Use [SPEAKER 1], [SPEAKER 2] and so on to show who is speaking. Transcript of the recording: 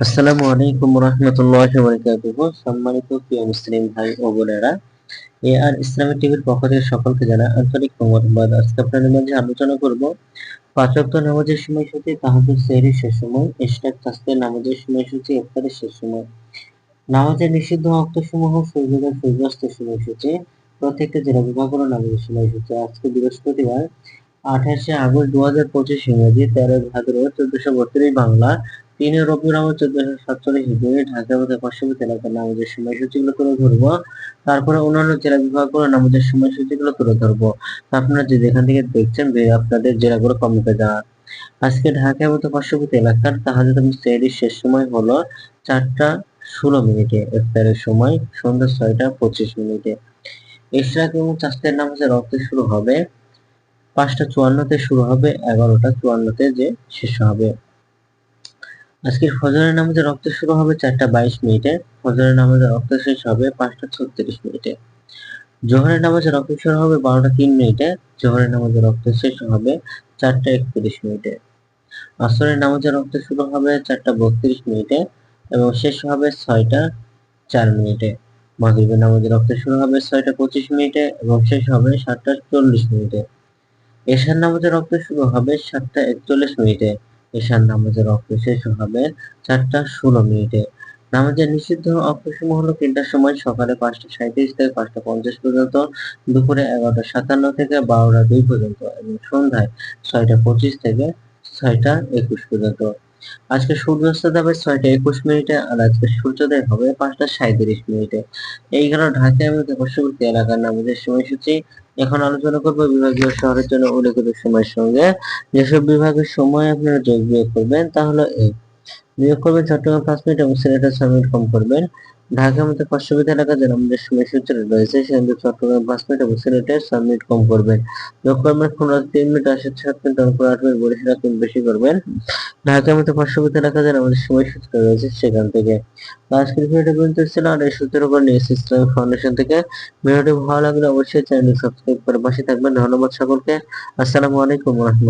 [SPEAKER 1] আসসালামু আলাইকুম রহমতুল্লাহ বারকাতুহু সম্মানিত প্রিয় মুসলিম ভাই ও বোনেরা, এ আর টিভির পক্ষ থেকে সকলকে জানা আন্তরিক আজকে আপনাদের মাঝে আলোচনা করব পাঁচ নামাজের সময়সূচি তাহাজুদ সেহরির শেষ সময়, ইশরাক, তাসবিহ, নামাজের সময়সূচি, ইফতারের শেষ সময়। নামাজের নিষিদ্ধ অক্তসমূহ সূর্যোদয় সূর্যাস্তের সময়সূচি, প্রত্যেকটা জেলা বিভাগ নামাজের সময়সূচি। আজকে বৃহস্পতিবার আঠাশে আগস্ট দু হাজার পঁচিশ ইংরেজি তেরো ভাদ্র চোদ্দশো বত্রিশ বাংলা, তিনে রবিউল আওয়াল চোদ্দশো সাতচল্লিশ হিজরি ঢাকা মধ্যে পার্শ্ববর্তী এলাকার নামাজের সময়সূচিগুলো তুলে ধরবো। তারপরে অন্যান্য জেলা বিভাগ বিভাগগুলো নামাজের সময়সূচিগুলো তুলে ধরবো। আপনারা যে যেখান থেকে দেখছেন আপনাদের জেলাগুলো কমেন্টে জানান আজকে ঢাকা মতো পার্শ্ববর্তী এলাকার তাহলে তুমি সেহরির শেষ সময় হলো চারটা ষোলো মিনিটে। ইফতারের সময় সন্ধ্যা ছয়টা পঁচিশ মিনিটে। ইশরাক এবং চাষের নামাজের রক্ত শুরু হবে পাঁচটা চুয়ান্নতে শুরু হবে, এগারোটা চুয়ান্নতে যে শেষ হবে। আজকের ফজরের নামাজে রক্ত শুরু হবে চারটা বাইশ মিনিটে, ফজরের নামাজে রক্ত শেষ হবে পাঁচটা ছত্রিশ মিনিটে। জোহরের নামাজে রক্ত শুরু হবে বারোটা তিন মিনিটে, জোহরের নামাজে রক্ত শেষ হবে চারটা একত্রিশ মিনিটে। আসরের নামাজে রক্ত শুরু হবে চারটা বত্রিশ মিনিটে এবং শেষ হবে ছয়টা চার মিনিটে। মাগরিবের নামাজে রক্ত শুরু হবে ছয়টা পঁচিশ মিনিটে এবং শেষ হবে সাতটা চল্লিশ মিনিটে। এশার নামাজের রক্ত শুরু হবে সাতটা একচল্লিশ মিনিটে। এশার নামাজের রক্ত শেষ হবে চারটা ষোলো মিনিটে। নামাজের নিষিদ্ধ অক্ষসমূহ হলো তিনটার সময় সকালে পাঁচটা সাঁত্রিশ থেকে পাঁচটা পঞ্চাশ পর্যন্ত, দুপুরে এগারোটা সাতান্ন থেকে বারোটা দুই পর্যন্ত এবং সন্ধ্যায় ছয়টা পঁচিশ থেকে ছয়টা একুশ পর্যন্ত। আজকে সূর্যাস্ত যাবে ছয়টা একুশ মিনিটে আর আজকে সূর্যোদয় হবে পাঁচটা সাঁত্রিশ মিনিটে। এই গেল ঢাকা এবং পার্শ্ববর্তী এলাকার নামাজের সময়সূচি, এখন আলোচনা করব বিভাগীয় শহরের জন্য উল্লেখিত সময়ের সঙ্গে। যেসব বিভাগের সময় আপনারা যোগ বিয়োগ করবেন তাহলে এই বিয়োগ করবেন চট্টগ্রাম পাঁচ মিনিট এবং সিলেটের ছয় মিনিট কম করবেন। ঢাকার মধ্যে পার্শ্ববর্তী এলাকা যেন আমাদের সময়সূচি রয়েছে, সেখানে চট্টগ্রাম পাঁচ মিনিট এবং সিলেটের ছয় মিনিট কম করবেন। যোগ করবেন খুলনা তিন মিনিট আশি সাত মিনিট আট মিনিট বরিশাল বেশি করবেন। ঢাকার মতো পার্শ্ববর্তী এলাকা যেন আমাদের সময়সূচি রয়েছে, সেখান থেকে আজকের ভিডিওটি পর্যন্ত ছিল আর এই সূত্রের উপর নিয়ে ইসলামিক ফাউন্ডেশন থেকে। ভিডিওটি ভালো লাগলে অবশ্যই চ্যানেলটি সাবস্ক্রাইব করে পাশে থাকবেন। ধন্যবাদ সকলকে। আসসালামু আলাইকুম